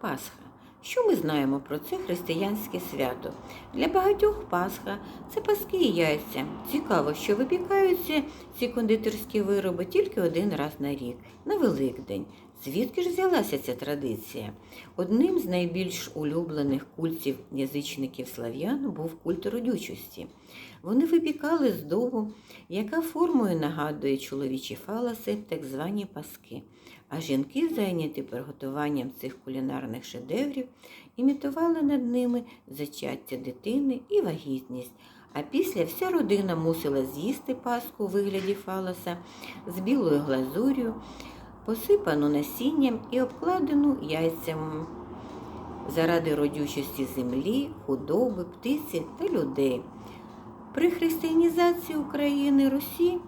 Пасха. Що ми знаємо про це християнське свято? Для багатьох Пасха це паски і яйця. Цікаво, що випікаються ці кондитерські вироби тільки один раз на рік, на Великдень. Звідки ж взялася ця традиція? Одним з найбільш улюблених культів язичників слав'ян був культ родючості. Вони випікали здобу, яка формою нагадує чоловічі фаласи, так звані паски. А жінки, зайняті приготуванням цих кулінарних шедеврів, імітували над ними зачаття дитини і вагітність. А після вся родина мусила з'їсти паску у вигляді фаласа з білою глазур'ю, посипану насінням і обкладену яйцями заради родючості землі, худоби, птиці та людей. При християнізації України Русі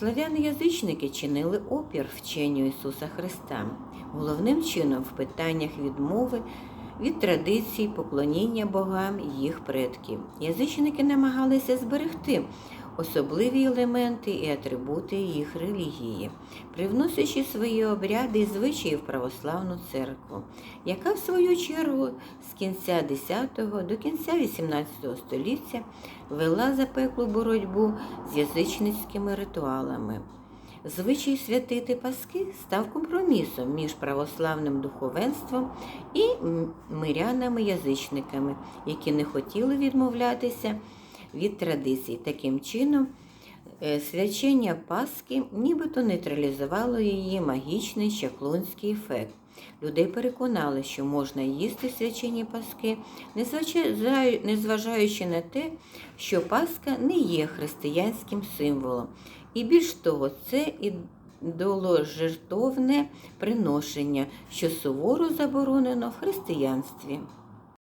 славяни-язичники чинили опір вченню Ісуса Христа, головним чином в питаннях відмови від традицій поклоніння богам їх предків. Язичники намагалися зберегти особливі елементи і атрибути їх релігії, привносячи свої обряди і звичаї в православну церкву, яка в свою чергу з кінця X до кінця XVIII століття вела запеклу боротьбу з язичницькими ритуалами. Звичай святити Паски став компромісом між православним духовенством і мирянами-язичниками, які не хотіли відмовлятися від традицій. Таким чином, е, свячення Пасхи нібито нейтралізувало її магічний чаклунський ефект. Людей переконали, що можна їсти свячені паски, незважаючи- на те, що Пасха не є християнським символом. І більш того, це ідоложертовне приношення, що суворо заборонено в християнстві.